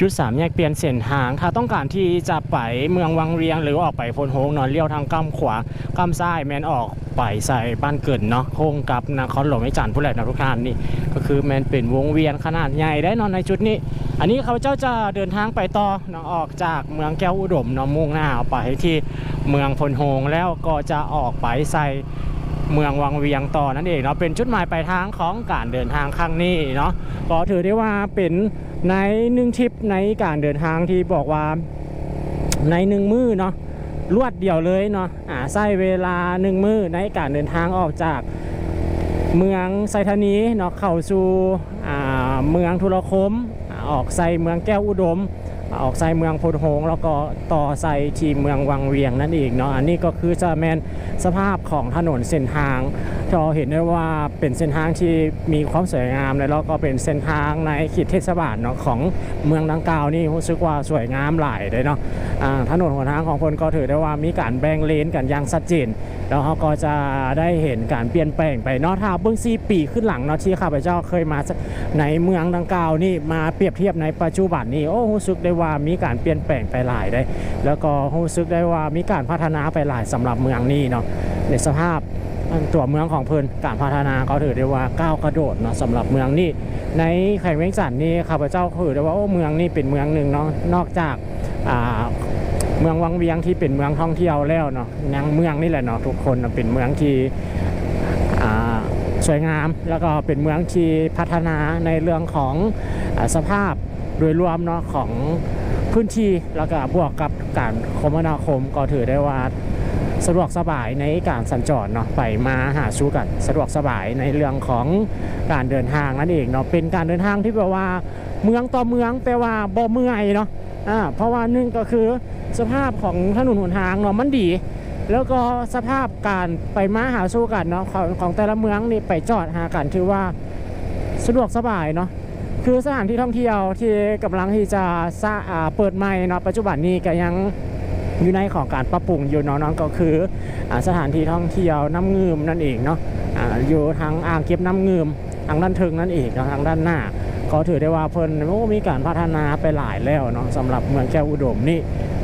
จุดสามแยกเปลี่ยนเส้นทางถ้าต้องการที่จะไปเมืองวังเวียง หรือออกไปพลโฮงนอนเลี้ยวทางกำขวากำซ้ายแมนออกไปใส่บ้านเกิดเนาะโค้งกับนครหลวงไอ้จันทร์ผู้แหลกนะทุกท่านนี่ก็คือแมนเป็นวงเวียนขนาดใหญ่ได้นอนในจุดนี้ อันนี้เขาเจ้าจะเดินทางไปต่อเนาะออกจากเมืองแก้วอุดมเนาะมุ่งหน้าออไปที่เมืองพลโฮงแล้วก็จะออกไปใส่เมืองวังเวียงต่อนั่นเองเนาะเป็นจุดหมายปลายทางของการเดินทางครั้งนี้เนาะก็ถือได้ว่าเป็น ในหนึ่งทริปในการเดินทางที่บอกว่าในหนึ่งมือเนาะรวดเดียวเลยเนาะอ่าใช้เวลาหนึ่งมือในการเดินทางออกจากเมืองไซธานีเนาะเข้าสู่อ่าเมืองทุรคมอออกใส่เมืองแก้วอุดม ออกใส่เมืองโพธิ์โฮงแล้วก็ต่อใส่ที่เมืองวังเวียงนั่นเองเนาะอันนี้ก็คือจะแมนสภาพของถนนเส้นทางเราเห็นได้ว่าเป็นเส้นทางที่มีความสวยงามแล้วก็เป็นเส้นทางในเขตเทศบาลเนาะของเมืองดังกล่าวนี่รู้สึกว่าสวยงามหลายเลยเนาะถนนหนทางของคนก็ถือได้ว่ามีการแบ่งเลนกันอย่างชัดเจนแล้วเขาก็จะได้เห็นการเปลี่ยนแปลงไปเนาะถ้าเบื้องซีปีขึ้นหลังเนาะที่ข้าพเจ้าเคยมาในเมืองดังกล่าวนี่มาเปรียบเทียบในปัจจุบันนี่โอ้รู้สึกได้ว่ามีการเปลี่ยนแปลงไปหลายได้ แล้วก็รู้สึกได้ว่ามีการพัฒนาไปหลายสำหรับเมืองนี้เนาะในสภาพตัวเมืองของเพิ่นการพัฒนาเขาถือได้ว่าก้าวกระโดดเนาะสำหรับเมืองนี้ ในแข่งเวียงจันทน์นี่ข้าพเจ้าถือได้ว่าโอ้เมืองนี้เป็นเมืองหนึ่งเนาะนอกจากอ่าเมืองวังเวียงที่เป็นเมืองท่องเที่ยวแล้วเนาะยังเมืองนี่แหละเนาะทุกคนเป็นเมืองที่ สวยงาม แล้วก็เป็นเมืองที่พัฒนาในเรื่องของอสภาพโดยรวมเนาะของพื้นที่แล้วก็บวกกับการคมนาคมก็ถือได้ว่าสะดวกสบายในการสัญจรเนาะไปมาหาสู่กันสะดวกสบายในเรื่องของการเดินทางนั่นเองเนาะเป็นการเดินทางที่แบบว่าเมืองต่อเมืองแต่ว่าบ่เมื่อยเนาะอ่าเพราะว่าหนึ่งก็คือสภาพของถนนหนทางเนาะมันดี แล้วก็สภาพการไปมาหาสู้กันเนาะของของแต่ละเมืองนี่ไปจอดหากันถือว่าสะดวกสบายเนาะคือสถานที่ท่องเที่ยวที่กำลังที่จะสร้างเปิดใหม่เนาะปัจจุบันนี้ก็ยังอยู่ในของการปรับปรุงอยู่เนาะเนาะก็คืออสถานที่ท่องเที่ยวน้ำเงิมนั่นเองเนาะอ่าอยู่ทางอ่างเก็บน้ำเงิมทางด้านเทิงนั่นเองเนาะทางด้านหน้าก็ถือได้ว่าเพิ่นมีการพัฒนาไปหลายแล้วเนาะสำหรับเมืองแก้วอุดมนี่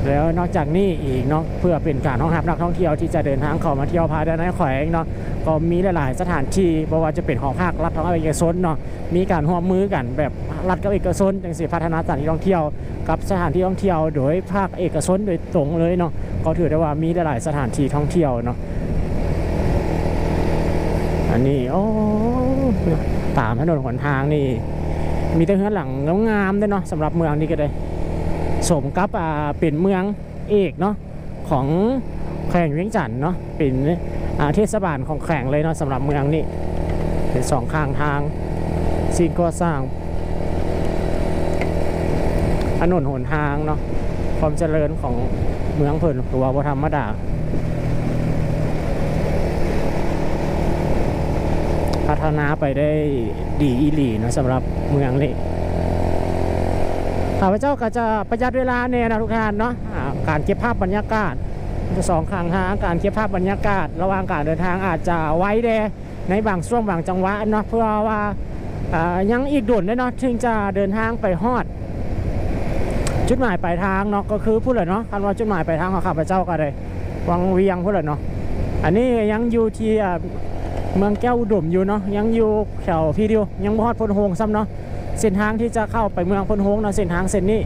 แล้วนอกจากนี้อีกเนาะเพื่อเป็นการต้อนรับนักท่องเที่ยวที่จะเดินทางเข้ามาเที่ยวภายในแขวงเนาะก็มีหลาย ๆ สถานที่บ่ว่าจะเป็นหอพักรัฐของเอกชนเนาะมีการร่วมมือกันแบบรัฐกับเอกชนจังสิพัฒนาสถานที่ท่องเที่ยว กับสถานที่ท่องเที่ยว โดยภาคเอกชนโดยตรงเลยเนาะก็ถือได้ว่ามีหลาย ๆ สถานที่ท่องเที่ยวเนาะอันนี้โอ้ตามถนนหนทางนี่มีแต่เฮือนหลังงามๆด้วยเนาะสำหรับเมืองนี้ก็ได้ สมกับอ่าเป็นเมืองเอกเนาะของแข่งเวียงจันทน์เนาะเป็นเทศบาลของแข่งเลยเนาะสำหรับเมืองนี้เป็นสองข้างทางสิ่งก่อสร้างถนนหนทางเนาะความเจริญของเมืองเพิ่นตัวบ่ธรรมดาพัฒนาไปได้ดีอีหลีเนาะสำหรับเมืองนี้ ข้าพเจ้าก็จะประหยัดเวลาเนี่ยนะทุกท่านเนาะการเก็บภาพบรรยากาศสองข้างทาการเก็บภาพบรรยากาศ ระหว่างการเดินทางอาจจะไว้แดในบางช่วงบางจังหวะเนาะเพื่อว่ายังอีกด่วนได้เนาะถึงจะเดินทางไปฮอด จุดหมายปลายทางเนาะก็คือพูดเลยเนาะคันว่าจุดหมายปลายทางของข้าพเจ้าก็เลยวังเวียงพูดเลยเนาะอันนี้ยังอยู่ที่เมืองแก้วอุดมอยู่เนาะยังอยู่แถวพี่เดียวยังบ่ฮอดพลโฮงซ้ำเนาะ เส้นทางที่จะเข้าไปเมืองพนโฮงนะเส้นทางเส้นนี้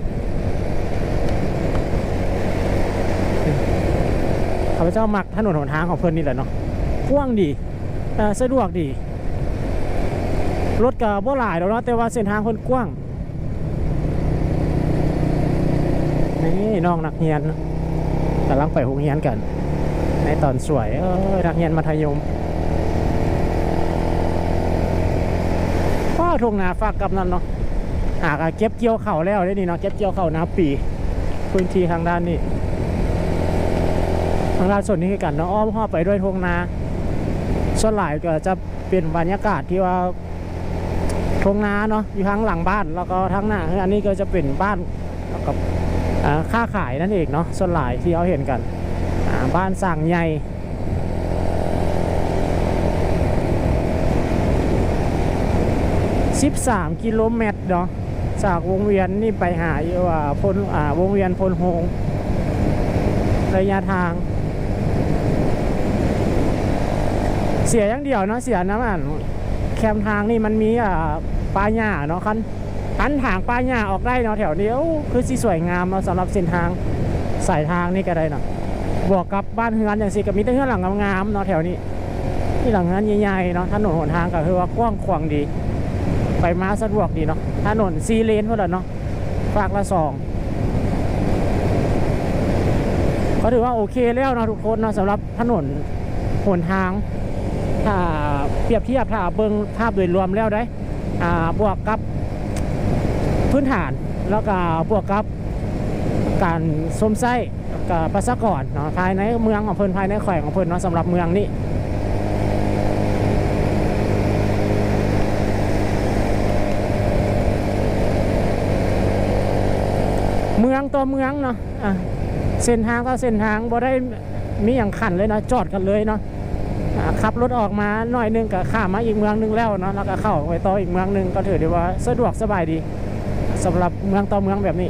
ข้าพเจ้ามักถนนหนทางของเพิ่อนนี่แหละเนาะกว้างดีสะดวกดีรถกับบ่หลายแล้วเนาะแต่ว่าเส้นทางเพิ่นกว้างนี่น้องนักเรียนกำลังไปโรงเรียนกัน ในตอนสวยเออนักเรียนมัธยม พ่อ ทงนาฝากกับนั่นเนาะหากเก็บเกี่ยวเข่าแล้วได้นี่เนาะเก็บเกี่ยวเข่านาปีพื้นที่ทางด้านนี้ทางด้านส่วนนี้คือกันเนาะอ้อมพ่อไปด้วยทงนาส่วนหลายก็จะเป็นบรรยากาศที่ว่าทงนาเนาะอยู่ทางหลังบ้านแล้วก็ทางหน้าอันนี้ก็จะเป็นบ้านก็อ่าค้าขายนั่นเองเนาะส่วนหลายที่เขาเห็นกันบ้านสั่งใหญ่ 13 กิโลเมตรเนาะจากวงเวียนนี่ไปหาอยู่ว่าพลอ่าวงเวียนพลโฮงระยะทาง เสียอย่างเดียวเนาะเสียน้ำมันแคมทางนี่มันมีอ่าปลาหญ้าเนาะคันคันทางปลาหญ้าออกได้เนาะแถวนี้คือสิสวยงามเนาะสำหรับเส้นทางสายทางนี่ก็ได้เนาะบวกกับบ้านเฮือนอย่างสิก็มีแต่เฮือนหลังงามๆเนาะแถวนี้ที่หลังนั้นใหญ่ๆเนาะถนนหนทางก็คือว่ากว้างขวางดี ไปมาสะดวกดีเนาะถนนซีเลนเท่านั้นเนาะฝากละสองก็ถือว่าโอเคแล้วเนาะทุกคนเนาะสำหรับถนนหนทางถ้าเปรียบเทียบถ้าเบิ่งภาพโดยรวมแล้วได้อ่าบวกกับพื้นฐานแล้วก็บวกกับการสมไส้กับประชากรเนาะภายในเมืองของเพิ่นภายในแขวงของเพิ่นเนาะสำหรับเมืองนี้ เมือง ตัวเมืองเนาะอะเส้นทางก็เส้นทางบ่ได้มีอย่างขันเลยเนาะจอดกันเลยเนาะขับรถออกมาหน่อยหนึงก็ข้ามมาอีกเมืองหนึงแล้วเนาะแล้วก็เข้าไปต่ออีกเมืองหนึงก็ถือได้ว่าสะดวกสบายดีสำหรับเมืองต่อเมืองแบบนี้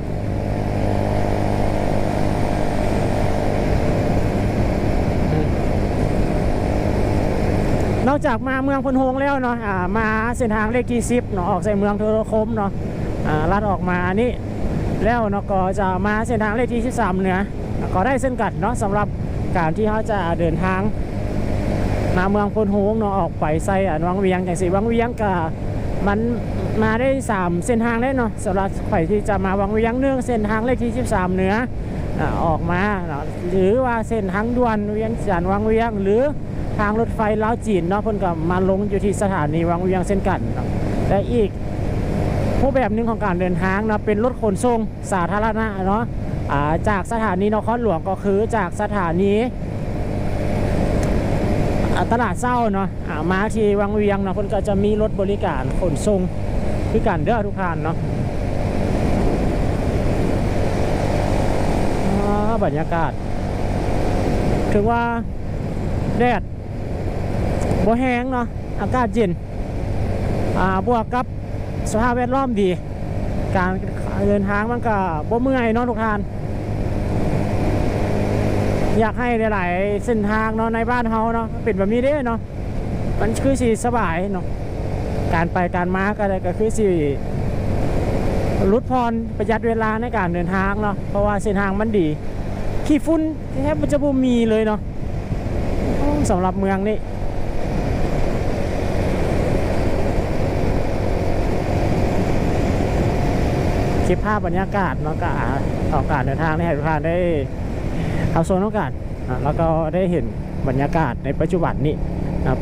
นอกจากมาเมืองพนโฮงแล้วเนาะมาเส้นทางเลขที่สิบเนาะออกใส่เมืองโทรคมเนาะลัดออกมานี่ แล้วเนาะก็จะมาเส้นทางเลขที่ 13 เหนือก็ได้เส้นกัดเนาะสำหรับการที่เขาจะเดินทางมาเมืองพนโฮงเนาะออกไปใส่อ่าวังเวียงอย่างสิวังเวียงก็มันมาได้ 3 เส้นทางได้เนาะสำหรับใครที่จะมาวังเวียงเนื่องเส้นทางเลขที่ 13 เหนืออออกมาเนาะหรือว่าเส้นทางด่วนเวียงจันวังเวียง หรือทางรถไฟลาวจีนเนาะเพิ่นก็มาลงอยู่ที่สถานีวังเวียงเส้นกันและอีก รูปแบบหนึ่งของการเดินทางนะเป็นรถขนส่งสาธารณะเนาะาจากสถานีนครหลวงก็คือจากสถานีตลาดเศร้าเนาะามาที่วังเวียงเนาะคนก็จะมีรถบริการขนส่งคือกันเด้อทุกท่านเนาะาบรรยากาศถือว่าแดดบ่แห้งเนาะอากาศเย็นอ่าบวกกับ สภาพแวดล้อมดี การเดินทางมันก็บ่เมื่อยนาะทุกท่าน อยากให้หลาย ๆ เส้นทางเนาะในบ้านเฮาเนาะเป็นแบบนี้เด้เนาะมันคือสิสบายเนาะการไปการมาก็ได้ก็คือสิลดพรประหยัดเวลาในการเดินทางเนาะเพราะว่าเส้นทางมันดี ขี้ฝุ่นแทบมันจะบ่มีเลยเนาะสำหรับเมืองนี้ คลิปภาพบรรยากาศเนาะก็ต่อการเดินทางให้ทุกท่านได้เอาโซนโอกาสแล้วก็ได้เห็นบรรยากาศในปัจจุบันนี้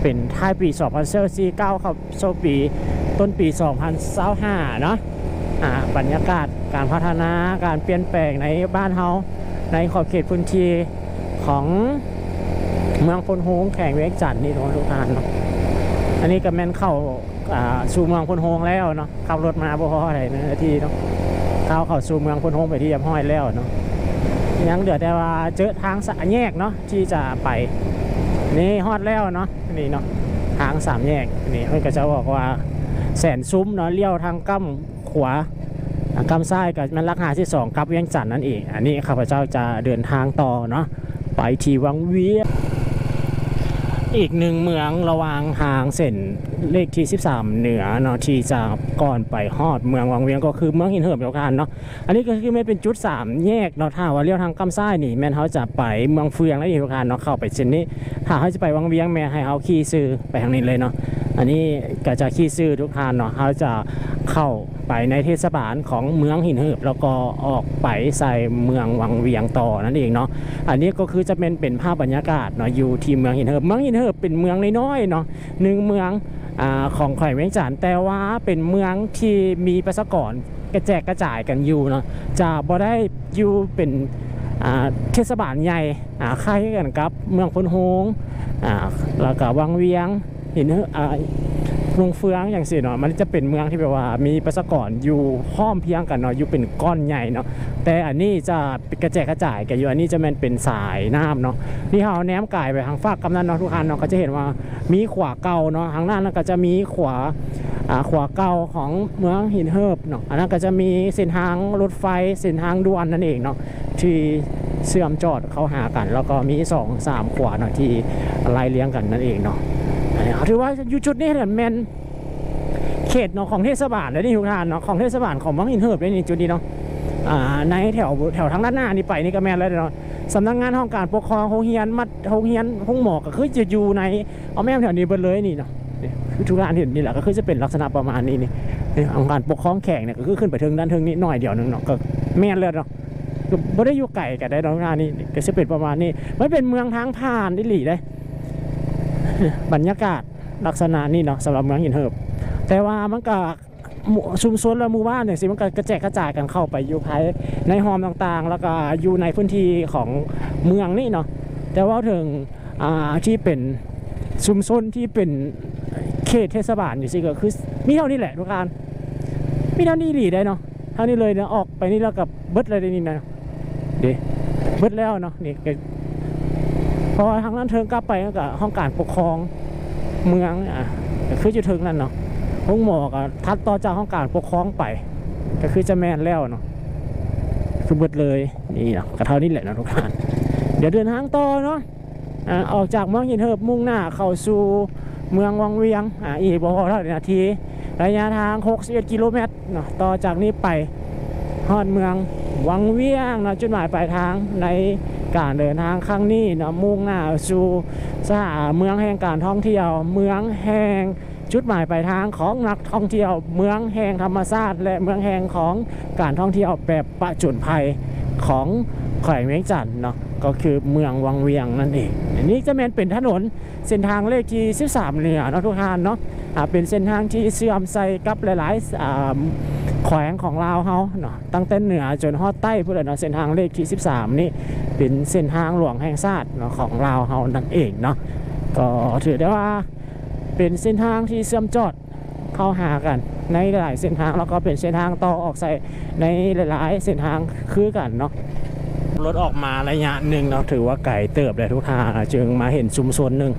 เป็นท้ายปี 2024 9เข้าสู่ปีต้นปี 2025เนาะบรรยากาศการพัฒนาการเปลี่ยนแปลงในบ้านเฮาในขอบเขตพื้นที่ของเมืองพนโฮงแข่งเวกจันนี่ทุกท่านเนาะอันนี้ก็แม่นเข้าสู่เมืองพนโฮงแล้วเนาะขับรถมาบ่พออะไรนาทีเนาะ เข้าเข้าสู่เมืองพนโฮงไปที่ยำห้อยแล้วเนาะยังเหลือแต่ว่าเจอทางสามแยกเนาะที่จะไปนี่ฮอดแล้วเนาะนี่เนาะทางสามแยกนี่เพื่อนก็จะบอกว่าแสนซุ้มเนาะเลี้ยวทางกั้มขวาทางกั้มซ้ายกับมันลักหาที่สองกับเวียงจันทน์นั่นเองอันนี้ข้าพเจ้าจะเดินทางต่อเนาะไปที่วังเวียงอีกหนึ่งเมืองระวางทางเส้น เลขที่ 13 เหนือเนาะที่จะก่อนไปฮอดเมืองวังเวียงก็คือเมืองหินเหิบเดียวกันเนาะอันนี้ก็คือไม่เป็นจุด 3 แยกเนาะถ้าว่าเลี้ยวทางกำซ้ายนี่แม่นเขาจะไปเมืองเฟืองแล้วอีกเดียวกันเนาะเข้าไปเส้นนี้ถ้าเขาจะไปวังเวียงแม่ให้เขาขี่ซื้อไปทางนี้เลยเนาะอันนี้ก็จะขี่ซื้อทุกทานเนาะเขาจะเข้าไปในเทศบาลของเมืองหินเหิบแล้วก็ออกไปใส่เมืองวังเวียงต่อนั่นเองเนาะอันนี้ก็คือจะเป็นเป็นภาพบรรยากาศเนาะอยู่ที่เมืองหินเหิบเมืองหินเหิบเป็นเมืองน้อยๆเนาะหนึ่งเมืองอของแขวงเวียงจันทน์แต่ว่าเป็นเมืองที่มีประชากรกระแจกกระจายกันอยู่เนาะจะบ่ได้อยู่เป็นเทศบาลใหญ่อ่าคล้ายกันกับเมืองพนโฮงแล้วก็วังเวียงหินเหิบอ่า เมืองเฟืองอย่างสิเนาะมันจะเป็นเมืองที่แบบว่ามีประชากรอยู่ห้อมเพียงกันเนาะอยู่เป็นก้อนใหญ่เนาะแต่อันนี้จะกระแจกกระจายกันอยู่อันนี้จะมันเป็นสายน้ำเนาะนี่เขาแนมกายไปทางฝากกำนันเนาะทุกท่านเนาะก็จะเห็นว่ามีขวาเก่าเนาะทางนั้นก็จะมีขวาอ่าขวาเก่าของเมืองหินเฮิบเนาะอันนั้นก็จะมีเส้นทางรถไฟเส้นทางด่วนนั่นเองเนาะที่เชื่อมจอดเข้าหากัน แล้วก็มีสองสามขวาเนาะที่ไล่เลี้ยงกันนั่นเองเนาะ ถือว่าอยู่จุดนี้เนี่ยแมนเขตเนาะของเทศบาลเลยนี่ทุกท่านเนาะของเทศบาลของเมืองหินเฮิบเลยนี่จุดนี้เนาะอ่าในแถวแถวทางด้านหน้านี่ไปนี่ก็แมนแล้วเนาะสำนักงานห้องการปกครองโรงเรียนมัดโรงเรียนห้องหมอกก็คือจะอยู่ในเอาแม่แถวนี้เบิดเลยนี่เนาะทุกร้านเห็นนี่แหละก็คือจะเป็นลักษณะประมาณนี้นี่นี่องค์การปกครองแข่งเนี่ยก็คือขึ้นไปถึงด้านถึงนี้หน่อยเดียวนึงเนาะก็แม่นเลยเนาะก็ไม่ได้อยู่ไก่กันได้ดอกงานนี่ก็จะเป็นประมาณนี้มันเป็นเมืองทางผ่านด้หลีได้ บรรยากาศลักษณะนี่เนาะสำหรับเมืองหินเหิบ แต่ว่ามันก็มู่ชุมชนและหมู่บ้านเนี่ยสิมันก็กระแจกกระจายกันเข้าไปอยู่ภายในหอมต่างๆ แล้วก็อยู่ในพื้นที่ของเมืองนี่เนาะแต่ว่าถึงอ่าที่เป็นชุมชนที่เป็นเขตเทศบาลอยู่สิก็คือมีเท่านี้แหละทุกการมีเท่านี้หลีได้เนาะเท่านี้เลยเนาะออกไปนี่แล้วกับเบิดเลยได้นี่นะเดเบิดแล้วเนาะนี่ พอทางนั้นเทิงกลับไปก็ห้องการปกครองเมืองอะก็คืออยู่เทิงนั่นเนาะห้องหมอก็ทัดต่อจากห้องการปกครองไป ก็คือจะแม่นแล้วเนาะคือเบิดเลยนี่เนาะก็เท่านี้แหละนะทุกท่านเดี๋ยวเดินทางต่อเนาะอออกจากเมืองหินเหิบมุ่งหน้าเข้าสู่เมืองวังเวียงอ่าอีกบ่พอเท่านาทีระยะทาง 61 กิโลเมตรเนาะต่อจากนี้ไปฮอดเมืองวังเวียงเนาะจุดหมายปลายทางใน การเดินทางครั้งนี้เนาะมุ่งหน้าสู่สถาเมืองแห่งการท่องเที่ยว เมืองแห่งจุดหมายปลายทางของนักท่องเที่ยว เมืองแห่งธรรมชาติและเมืองแห่งของการท่องเที่ยวแบบประจนภัยของแขวงเวียงจันทน์เนาะก็คือเมืองวังเวียงนั่นเองอันนี้จะเป็นเป็นถนนเส้นทางเลขที่ 13 เหนือเนาะทุกท่านเนาะเป็นเส้นทางที่เชื่อมใส่กับหลายๆอ่า แขวงของลาวเฮาเนาะตั้งแต่เหนือจนฮอดใต้พุ่นเนาะเส้นทางเลขที่ 13 นี่เป็นเส้นทางหลวงแห่งชาติเนาะของลาวเฮานั่นเองเนาะก็ถือได้ว่าเป็นเส้นทางที่เชื่อมจอดเข้าหากันในหลายเส้นทางแล้วก็เป็นเส้นทางต่อออกใส่ในหลายๆเส้นทางคือกันเนาะรถออกมาระยะหนึ่งเนาะถือว่าไก่เติบเลยทุกทางจึงมาเห็นชุมชนหนึ่ง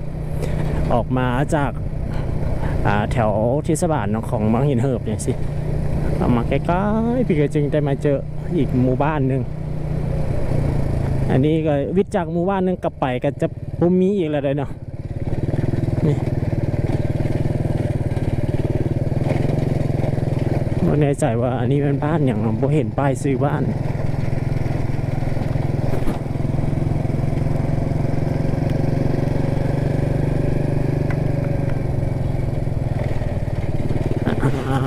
ออกมาจากแถวเทศบาลเนาะของมังหินเหิบเนี่ยสิ ออกมาใกล้ๆพี่ก็จึงได้มาเจออีกหมู่บ้านหนึ่งอันนี้ก็วิจากหมู่บ้านนึงกลับไปก็จะปุมีอีกแล้วเนาะนี่ไม่แน่ใจว่าอันนี้เป็นบ้านอย่างเราเห็นป้ายซื้อบ้าน อ่า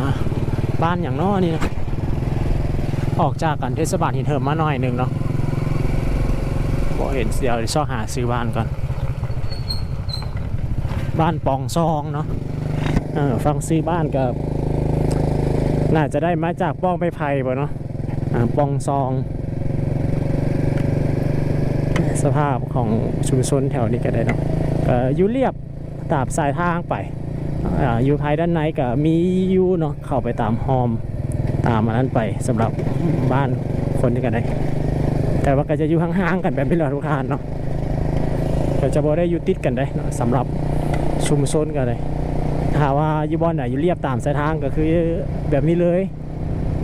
บ้านอย่างน้อนี่นะออกจากกันเทศบาลหินเหิมมาหน่อยหนึ่งเนาะบอเห็นเดี๋ยวชอบหาซื้อบ้านก่อน บ้านปองซองเนาะฟังซื้อบ้านกับน่าจะได้มาจากป้องไปไผ่ป่ะเนาะอ่าปองซอง สภาพของชุมชนแถวนี้ก็ได้เนาะก็อยู่เรียบตามสายทางไป อยู่ภายด้านในก็มีอยู่เนาะเข้าไปตามหอมตามอันนั้นไปสำหรับบ้านคนที่กันได้ แต่ว่าก็จะอยู่ห่างๆกันแบบนี้แหละทุกท่านเนาะก็จะบ่ได้อยู่ติดกันได้เนาะสำหรับชุมชนกันเลยถ้าว่าอยู่บอนไหนอยู่เรียบตามสายทางก็คือแบบนี้เลย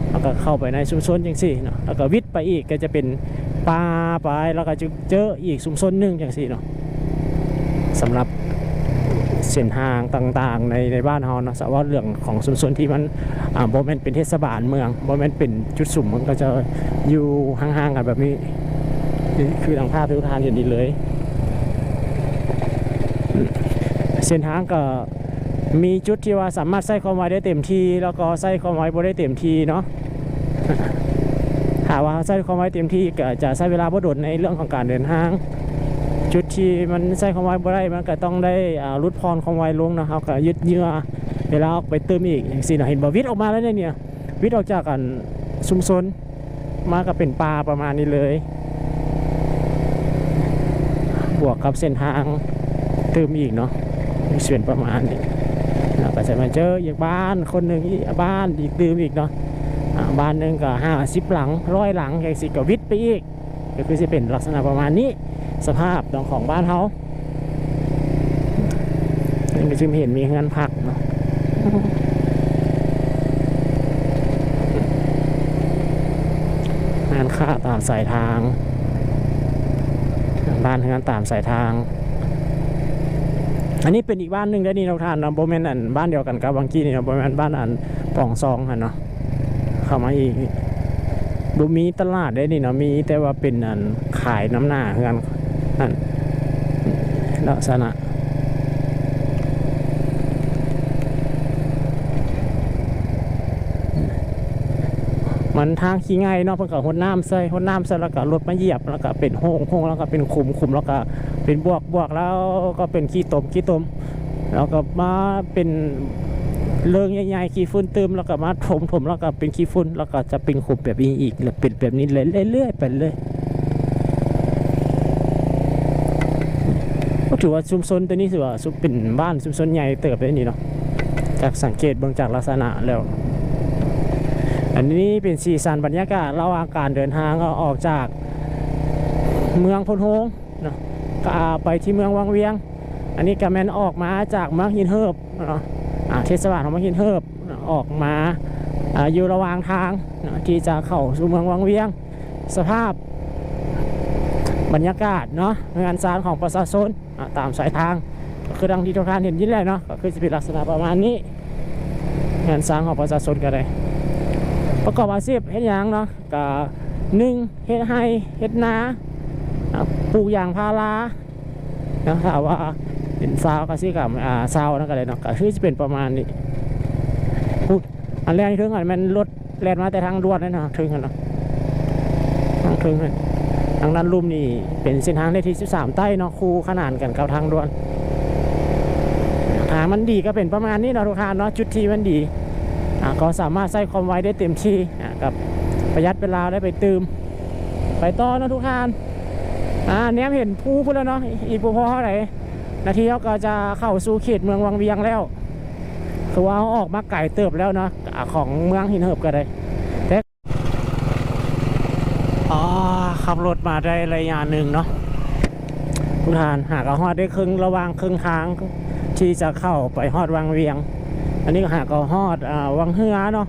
แล้วก็เข้าไปในชุมชนจังสี่เนาะแล้วก็วิทย์ไปอีกก็จะเป็นป่าไปแล้วก็จะเจออีกชุมชนหนึ่งจังสี่เนาะสำหรับ เส้นทางต่างๆ ในในบ้านเฮาเนาะสว่าเรื่องของชุมชนที่มันอ่าบ่แม่นเป็นเทศบาลเมืองบ่แม่นเป็นจุดสุ่มมันก็จะอยู่ห่างๆกันแบบนี้นี่คือทางภาพที่ทุกท่านเห็นดีเลย เส้นทางก็มีจุดที่ว่าสามารถใส่ความไวได้เต็มที่ แล้วก็ใส่ความไวบ่ได้เต็มที่เนาะหากว่าใส่ความไวเต็มที่ก็จะใช้เวลาบ่โดในเรื่องของการเดินทาง จุดที่มันใส่ความไวบ่ได้มันก็ต้องได้ลดพรความไวลงนะครับก็ยึดเยื่อเวลาออกไปเติมอีกอย่างสี่เนะเห็นบ่วิทย์ออกมาแล้วเนี่ยเนี่ยวิทย์ออกจากกันชุมชนมาก็เป็นปลาประมาณนี้เลย บวกกับเส้นทางเติมอีกเนาะมีส่วนประมาณนี้แล้วก็จะมาเจออีกบ้านคนหนึ่งอีกบ้านอีกเติมอีกเนาะบ้านหนึ่งก็ห้าสิบหลังร้อยหลังอย่างสิก็วิทย์ไปอีกก็คือจะเป็นลักษณะประมาณนี้ สภาพดองของบ้านเขานี่ก็ชิมเห็นมีงานผักเนาะงานค่าตามสายทาง บ้านงานตามสายทาง อันนี้เป็นอีกบ้านหนึ่งได้นี่เราทานนะโบเมนอันบ้านเดียวกันกับบางกี้นี่นะโบเมนบ้านอันป่องซองฮะเนาะเข้ามาอีกบ่มีตลาดได้นี่เนาะมีแต่ว่าเป็นอันขายน้ำหน้าเฮือน นั่นลักษณะมันทางขี้ง่ายเนาะเพิ่นก็หดน้ำใส่หดน้ำใส่แล้วก็รถมาเหยียบแล้วก็เป็นโฮงโฮงแล้วก็เป็นขุมขุมแล้วก็เป็นบวกบวกแล้วก็เป็นขี้ตมขี้ตม แล้วก็มาเป็นเรื่องใหญ่ๆขี้ฝุ่นเติมแล้วก็มาถมถมแล้วก็เป็นขี้ฝุ่นแล้วก็จะเป็นขุมแบบนี้อีกแล้วเป็นแบบนี้เลยเรื่อยๆไปเลย ถือว่าชุมชนตัวนี้ถือว่าชุมเป็นบ้านชุมชนใหญ่เติบเลยนี่เนาะจากสังเกตเบื้องจากลักษณะแล้ว อันนี้เป็นสีสันบรรยากาศระหว่างการเดินทางก็ออกจากเมืองพนโฮงเนาะก็ไปที่เมืองวังเวียง อันนี้ก็แมนออกมาจากเมืองหินเฮิบเนาะอ่าเทศบาลของเมืองหินเฮิบออกมาอยู่ระหว่างทางที่จะเข้าสู่เมืองวังเวียง สภาพบรรยากาศเนาะงานสารของประชาชน ตามสายทางก็คือดังที่ทุกท่านเห็นยิ่แหละเนาะก็คือจะเป็นลักษณะประมาณนี้งานสร้างของประชาชนก็ได้ประกอบอาชีพเฮ็ดยังเนาะก็หนึ่งเฮ็ดให้เฮ็ดนาปลูกยางพาราเนาะถ้าว่าเป็นซาวก็สิกับอ่าซาวนั่นก็เลยเนาะก็คือจะเป็นประมาณนี้พูดอันแรกที่ถึงอันมันรถแล่นมาแต่ทางด่วนนั่นนะถึงกันเนาะทางถึงกันางด้านลุ่มนี่เป็นเส้นทางเลขที่ 13 ใต้เนาะคู่ขนานกันกับทางด่วนทางมันดีก็เป็นประมาณนี้เนาะทุกท่านเนาะจุดที่มันดีอ่าก็สามารถใส่ความไวได้เต็มที่อ่ากับประหยัดเวลาได้ไปตืมไปต่อนะทุกท่านอ่าเนี้ยเห็นภูพุ่นแล้วเนาะอีกภูพอเท่าไหร่นาทีเขาก็จะเข้าสู่เขตเมืองวังเวียงแล้วคือว่าเขาออกมาไก่เติบแล้วเนาะของเมืองหินเหิบก็ได้แต่อ๋อ ขับรถมาได้ระยะหนึ่งเนาะทุกท่านหากเอาฮอดได้ครึ่งระวางครึ่งทางที่จะเข้าไปฮอดวังเวียง อันนี้หากก็ฮอดอ่าวังเฮือเนาะ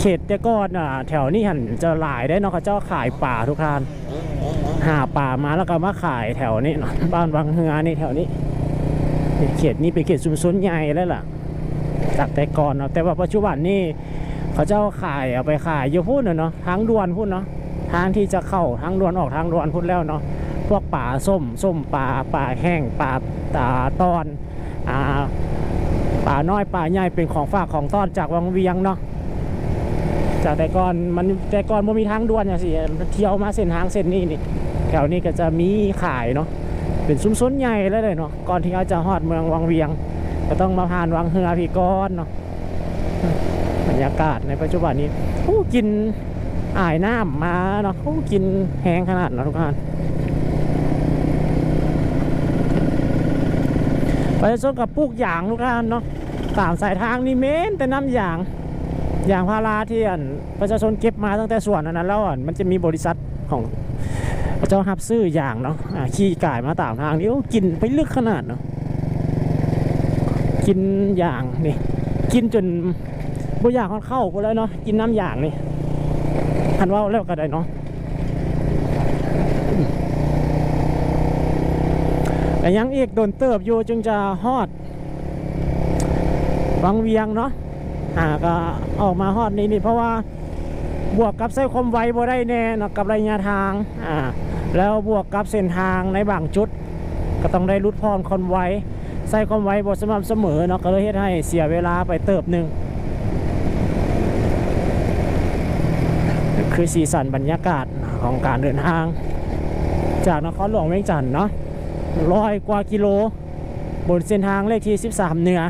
เขตแต่ก่อนอ่าแถวนี้หันจะหลายได้เนาะเขาเจ้าขายป่าทุกท่านหาป่ามาแล้วก็มาขายแถวนี้เนาะบ้านวังเฮือนี่แถวนี้เขตนี้เป็นเขตชุมชนใหญ่แล้วล่ะจากแต่ก่อนเนาะแต่ว่าปัจจุบันนี่เขาเจ้าขายเอาไปขายอยู่พุ่นเนาะทางด่วนพุ่นเนาะ ทางที่จะเข้าทางด่วนออกทางด่วนพุ่นแล้วเนาะพวกป่าส้มส้มป่าป่าแห้งป่าตาตอนอ่าป่าน้อยป่าใหญ่เป็นของฝากของต้อนจากวังเวียงเนาะจากแต่ก่อนมันแต่ก่อนมันมีทางด่วนอย่างสิเที่ยวมาเส้นทางเส้นนี้นี่แถวนี้ก็จะมีขายเนาะเป็นซุ้มซ้นใหญ่แล้วเลยเนาะก่อนที่เขาจะฮอดเมืองวังเวียง ก็ต้องมาผ่านวังเฮือพี่ก้อนเนาะบรรยากาศในปัจจุบันนี้โอ้กิน อายน้ำมาเนาะกินแห้งขนาดนะทุกท่านประชาชนกับปลูกยางทุกท่านเนาะตามสายทางนี่เม้นแต่น้ำยางยางพาราที่อันประชาชนเก็บมาตั้งแต่ส่วนนั้นแล้วอันมันจะมีบริษัทของเจ้าฮับซื้อยางเนาะขี่ก่ายมาตามทางนี้กินไปลึกขนาดเนาะกินยางนี่กินจนบ่อยากมันเข้าไปแล้วเนาะกินน้ำยางนี่ ทันว่าแล้วก็ได้เนาะแต่ยังอีกโดนเติบอยู่จึงจะฮอดวังเวียงเนาะอ่าก็ออกมาฮอดนี่นี่เพราะว่าบวกกับเส้นความไวบ่ได้แน่เนาะกับระยะทางอ่าแล้วบวกกับเส้นทางในบางจุด ก็ต้องได้รุดพรคนไวใส่ความไวบ่สม่ำเสมอเนาะก็เลยเฮ็ดให้เสียเวลาไปเติบหนึ่ง คือสีสันบรรยากาศของการเดินทาง จากนครหลวงเวียงจันทน์เนาะร้อยกว่ากิโล บนเส้นทางเลขที่ 13 เหนือ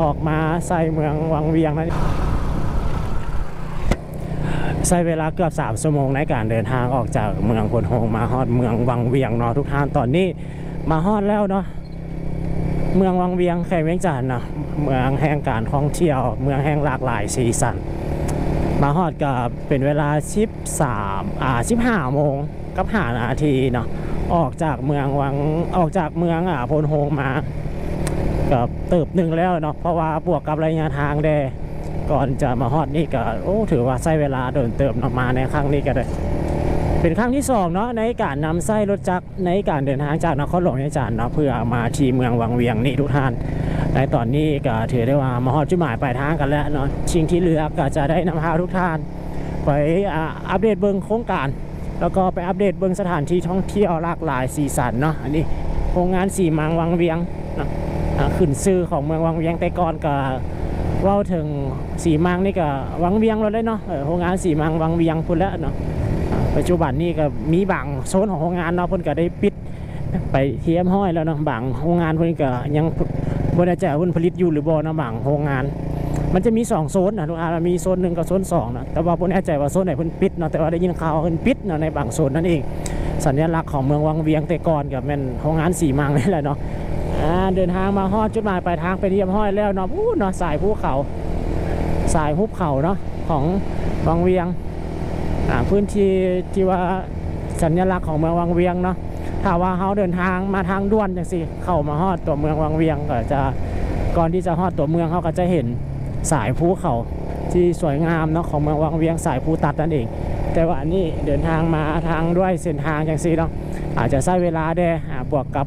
ออกมาใส่เมืองวังเวียงนะใช้เวลาเกือบ3ชั่วโมงในการเดินทางออกจากเมืองพนโฮงมาฮอดเมืองวังเวียงเนาะทุกท่านตอนนี้มาฮอดแล้วเนาะเมืองวังเวียงแข่เวียงจันทน์เนาะเมืองแห่งการท่องเที่ยว เมืองแห่งหลากหลายสีสัน มาฮอดก็เป็นเวลา 13อ่า15โมงกับหานาทีเนาะออกจากเมืองวังออกจากเมืองอ่าพลโฮงมากับเติบหนึ่งแล้วเนาะเพราะว่าบวกกับระยะทางแดก่อนจะมาฮอดนี่ก็โอ้ถือว่าใช้เวลาเดินเติมออกมาในครั้งนี้ก็ได้ เป็นครั้งที่สองเนาะในการนำไส้รถจักรในการเดินทางจากนครหลวงอาจารย์เนาะเพื่อมาที่เมืองวังเวียงนี่ทุกท่าน ในตอนนี้ก็ถือได้ว่ามาฮอดจุดหมายปลายทางกันแล้วเนาะชิงที่เหลือก็จะได้นำพาทุกท่าน ไปอัปเดตเบิงโครงการ แล้วก็ไปอัปเดตเบิงสถานที่ท่องเที่ยวหลากหลายสีสันเนาะอันนี้โครงงานสีมังวังเวียงเนาะขึ้นชื่อของเมืองวังเวียงแต่ก่อนก็ว่าถึงสีมังนี่ก็วังเวียงเราเลยเนาะเออโรงงานสีมังวังเวียงพุ่นแล้วเนาะ ปัจจุบันนี่ก็มีบางโซนของโรงงานเนาะเพิ่นก็ได้ปิดไปเทียมห้อยแล้วเนาะบางโรงงานเพิ่นก็ยังบ่ได้ใจาเพิ่นผลิตอยู่หรือบ่เนาะบางโรงงาน มันจะมีสองโซนนะทุกท่านมีโซนหนึ่งกับโซนสองนะแต่ว่าผมแน่ใจว่าโซนไหนเพิ่นปิดเนาะแต่ว่าได้ยินข่าวเพิ่นปิดเนาะในบางโซนนั่นเองสัญลักษณ์ของเมืองวังเวียงแต่ก่อนกับแม่นโรงงานสีมังนี่แหละเนาะเดินทางมาฮอดจุดหมายปลายทางไปเรียบห้อยแล้วเนาะอู้เนาะสายภูเขา สายหุบเขาเนาะของวังเวียง พื้นที่ที่ว่าสัญลักษณ์ของเมืองวังเวียงเนาะถ้าว่าเขาเดินทางมาทางด่วนจังสิเข้ามาฮอดตัวเมืองวังเวียงก็จะก่อนที่จะฮอดตัวเมืองเขาก็จะเห็นสายภูเขาที่สวยงามเนาะของเมืองวังเวียงสายภูตัดนั่นเอง แต่ว่าอันนี้เดินทางมาทางด้วยเส้นทางจังซีเนาะอาจจะใช้เวลาได้อ่บวกกับ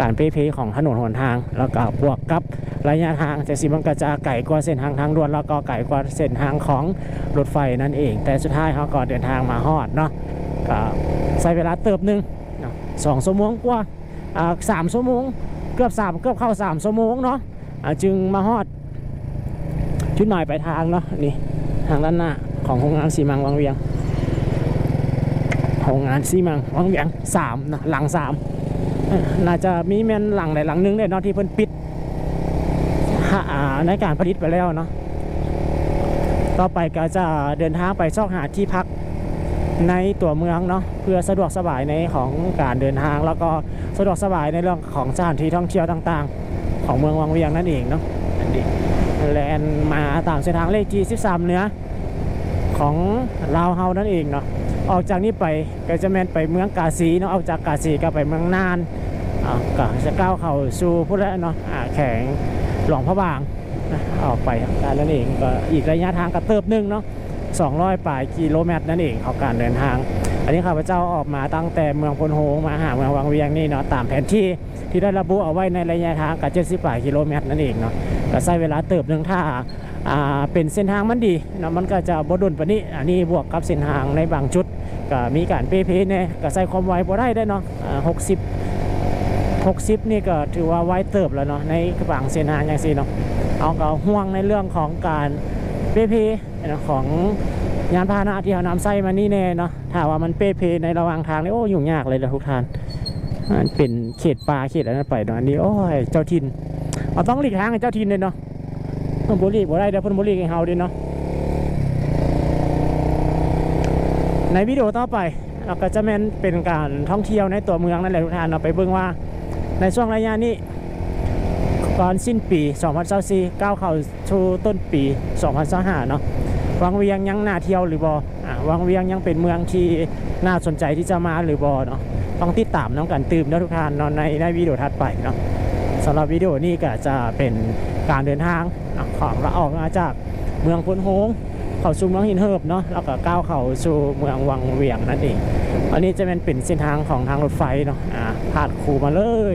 การเพเพของถนนหนทาง แล้วก็บวกกับ ระยะทางจังซีมันก็จะไกลกว่าเส้นทางทางด่วนแล้วก็ไกลกว่าเส้นทางของรถไฟนั่นเอง แต่สุดท้ายเขาก็เดินทางมาฮอดเนาะก็ใช้เวลาเติบหนึ่งสองชั่วโมงกว่าสามชั่วโมงเกือบสามเกือบเข้าสามชั่วโมงเนาะจึงมาฮอดจุดหมายไปทางเนาะนี่ทางด้านหน้าของโรงงานซีมังวังเวียงโรงงานซีมังวังเวียงสามนะหลังสามเอ้อน่าจะมีแม่นหลังใดหลังหนึงเนี่ยเนาะที่เพิ่นปิด ในการผลิตไปแล้วเนาะต่อไปก็จะเดินทางไปซอกหาที่พักในตัวเมืองเนาะเพื่อสะดวกสบายในของการเดินทาง แล้วก็สะดวกสบายในเรื่องของสถานที่ท่องเที่ยวต่างๆ ของเมืองวังเวียงนั่นเองเนาะอันนี้แลนมาตามเส้นทางเลข G13 เนื้อของลาวเฮานั่นเองเนาะออกจากนี้ไปก็จะแมนไปเมืองกาสีเนาะออกจากกาสีก็ไปเมืองน่านอ่าก็จะก้าวเข้าสู่พุทธเนาะแข่งหลวงพระบาง ออกไปทางการนั่นเองก็อีกระยะทางกระเติบหนึงเนาะ200ปลายกิโลเมตรนั่นเองของการเดินทาง อันนี้ข้าพเจ้าออกมาตั้งแต่เมืองพลโฮงมาหาเมืองวังเวียงนี่เนาะตามแผนที่ที่ได้ระบุเอาไว้ในระยะทางกับ 70ปลายกิโลเมตรนั่นเองเนาะก็ใช้เวลาเติบหนึ่งถ้าอ่าเป็นเส้นทางมันดีเนาะมันก็จะบดดุนปนนี้อันนี้บวกกับเส้นทางในบางจุดก็มีการเปเพเนี่ยก็ใส่ความไวบ่ได้ได้เนาะหกสิบหกสิบนี่ก็ถือว่าไวเติบแล้วเนาะในบางเส้นทางอย่างซี่เนาะ เอาก็ห่วงในเรื่องของการเปเพเนาะของยานพาหนะที่เอานำใส่มานี่แน่เนาะถ้าว่ามันเปเพในระหว่างทางนี่โอ้ยุ่งยากเลยนะทุกท่านมันเป็นเขตป่าเขตอะไรนั่นไปเนาะอันนี้โอ้ยเจ้าถิ่นเราต้องหลีกทางให้เจ้าทินเลยเนาะเพิ่นบุรีบ่ได้เดี๋ยวเพิ่นบุรีให้เฮาด้เนาะในวิดีโอต่อไปเราก็จะแม่นเป็นการท่องเที่ยวในตัวเมืองนั่นแหละทุกท่านเราไปเบิ่งว่าในช่วงระยะนี้ ก่อนสิ้นปี 2024ก้าวเข้าสู่ต้นปี 2025เนาะวังเวียงยังน่าเที่ยวหรือบอ่าวังเวียงยังเป็นเมืองที่น่าสนใจที่จะมาหรือบ่เนาะต้องติดตามน้องกันตื่มนะทุกท่านนาะในในวิดีโอถัดไปเนาะสำหรับวิดีโอนี้ก็จะเป็นการเดินทางของเราออกมาจากเมืองพุนโฮงเข้าสู่เมืองหินเหิบเนาะแล้วก็ก้าวเข้าสู่เมืองวังเวียงนั่นเองอันนี้จะเป็นเป็นเส้นทางของทางรถไฟเนาะอ่าผ่านคูมาเลย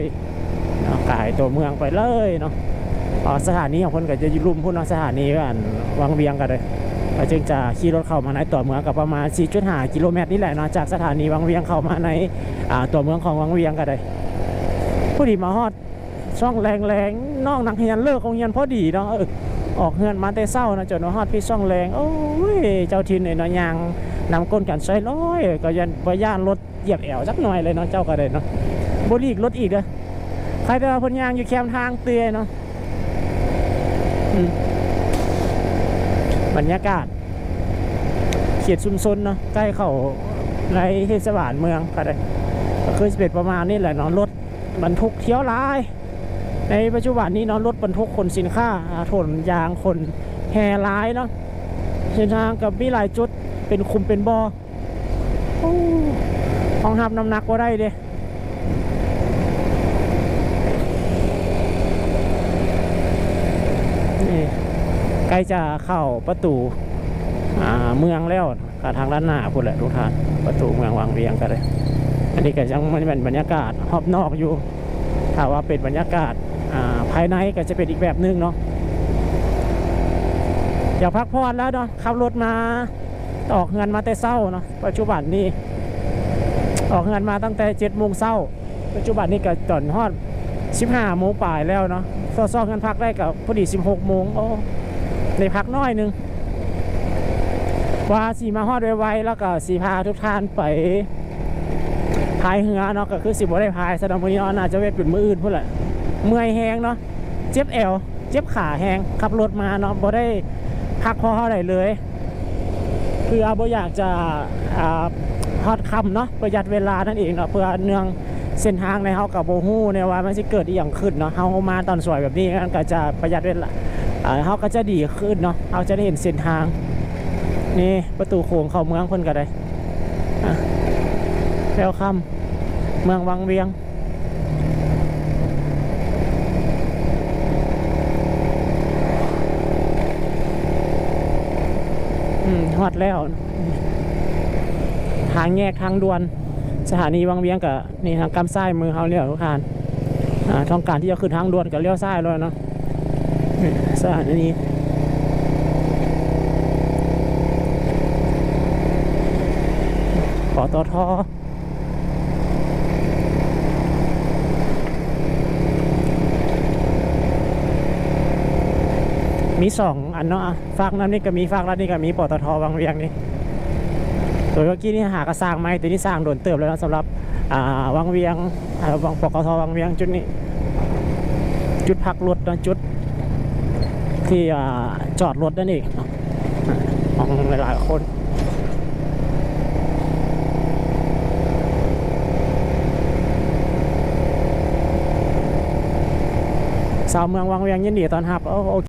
เนาะกายตัวเมืองไปเลยเนาะออสถานีของคนก็จะรุมพุ่นเนาะสถานีกันวังเวียงกันเลยก็จึงจะขี่รถเข้ามาในตัวเมืองกับประมาณ 4.5 กิโลเมตรนี่แหละเนาะจากสถานีวังเวียงเข้ามาในาตัวเมืองของวังเวียงกันเลยผู้ดีมาฮอดช่องแรงแรงๆนอกนักเรียนเลิกของเรียนพอดีเนาะออกเฮือนมาแต่เศร้านะจนว่าฮอดพี่ช่องแรงโอ้ยเจ้าทินเนี่ยเนาะยางนำก้นกันใส่ร้อย ก็ยันพย่านรถเหยียบแอวจักหน่อยเลยเนาะเจ้าก็ได้เนาะบรีกรถอีกเด้อ ใครจะมาพนยางอยู่แคมทางเตือยเนาะอืมบรรยากาศเขตชุมชนเนาะใกล้เขาในเทศบาลเมืองก็ได้ก็คือสิเป็นประมาณนี้แหละเนาะรถบรรทุกเที่ยวร้าย ในปัจจุบันนี้เนาะรถบรรทุกขนสินค้าถนยางคนแห่ร้ายเนาะเส้นทางกับมีหลายจุดเป็นคุมเป็นบอโอ้ห้องหับน้ำหนักก็ได้เด้นี่ ใกล้จะเข้าประตูเมืองแล้วทางด้านหน้าพุ่นแหละทุกท่านประตูเมืองวังเวียงกันเลย อันนี้ก็ยังมันเป็นบรรยากาศรอบนอกอยู่ถ้าว่าเป็นบรรยากาศาภายในก็จะเป็นอีกแบบหนึงเนาะอยาพักผ่อนแล้วเนาะขับรถมาออกเงินมาแต่เศร้าเนาะปัจจุบันนี้ ออกเงินมาตั้งแต่เจ็ดโมงเช้า ปัจจุบันนี้ก็จอนฮอดสิบห้าโมงป่ายแล้วเนาะซอซอเงินพักได้กับพอดีสิบหกโมงโอ้ ในพักน้อยหนึง ว่าสีมาฮอดไวๆแล้วก็สีพาทุกท่านไปพายเหือเนาะก็คือสิบ่ได้พายสนามมือนี้เนาะน่าจะเวทเป็นมืออื่นพุ่นแหละเมื่อยแห้งเนาะเจ็บแอวเจ็บขาแห้งขับรถมาเนาะบ่ได้พักพอเท่าไหร่เลยเพื่อบ่อยากจะอ่าฮอดคำเนาะประหยัดเวลานั่นเองเนาะเพื่อเนืองเส้นทางในเฮากับโบฮู้เนี่ยว่ามันสิเกิดอีหยังขึ้นเนาะเฮามาตอนสวยแบบนี้มันก็จะประหยัดเวลา เฮาก็จะดีขึ้นเนาะเฮาจะได้เห็นเส้นทาง นี่ประตูโค้งเข้าเมืองคนก็ได้แล้วคำเมืองวังเวียงอืมฮอดแล้ว ทางแยกทางด่วน สถานีวังเวียงกับนี่ทางกำซ้ายมือเขาเลี้ยวทุกทานอ่าต้องการที่จะขึ้นทางด่วนกับเลี้ยวซ้ายเลยเนาะ นี่สถานีปตทมีสองอันเนาะอะฝากนั้นนี่ก็มีฝากร้านนี่ก็มีปตทวังเวียงนี่ตัวเมื่อกี้นี่หากระสร้างไหมตัวนี้สร้างโดนเติบแล้วนะสำหรับวังเวียงวังปตทวังเวียงจุดนี้ จุดพักรถนะจุด ที่จอดรถนั่นเองของหลายๆคนสาวเมืองวังเวียงยินดีตอนหับโอเค